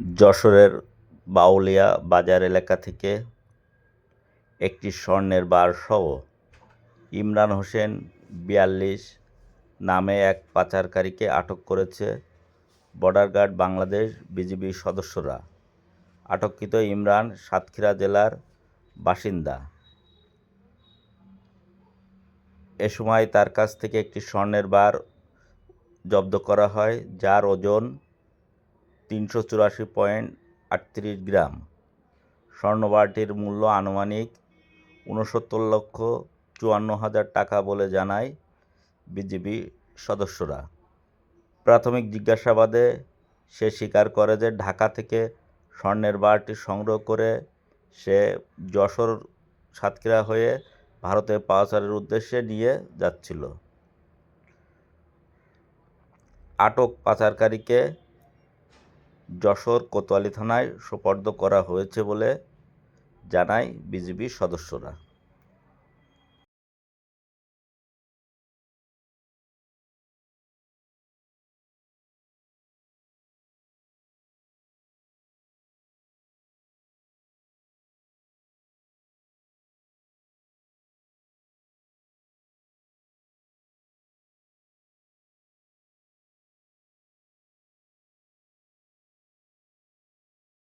যশোরের বাউলিয়া বাজার এলাকা থেকে একটি স্বর্ণের বারসহ ইমরান হোসেন বিয়াল্লিশ নামে এক পাচারকারীকে আটক করেছে বর্ডার গার্ড বাংলাদেশ বিজিবির সদস্যরা। আটককৃত ইমরান সাতক্ষীরা জেলার বাসিন্দা। এ সময় তার কাছ থেকে একটি স্বর্ণের বার জব্দ করা হয়, যার ওজন তিনশো চুরাশি পয়েন্ট আটত্রিশ গ্রাম। স্বর্ণবারটির মূল্য আনুমানিক ঊনসত্তর লক্ষ চুয়ান্ন হাজার টাকা বলে জানায় বিজিবি সদস্যরা। প্রাথমিক জিজ্ঞাসাবাদে সে স্বীকার করে যে ঢাকা থেকে স্বর্ণের বারটি সংগ্রহ করে সে যশোর সাতক্ষীরা হয়ে ভারতে পাচারের উদ্দেশ্যে নিয়ে যাচ্ছিল। আটক পাচারকারীকে যশোর কোতোয়ালি থানায় সোপর্দ করা হয়েছে বলে জানায় বিজিবি সদস্যরা।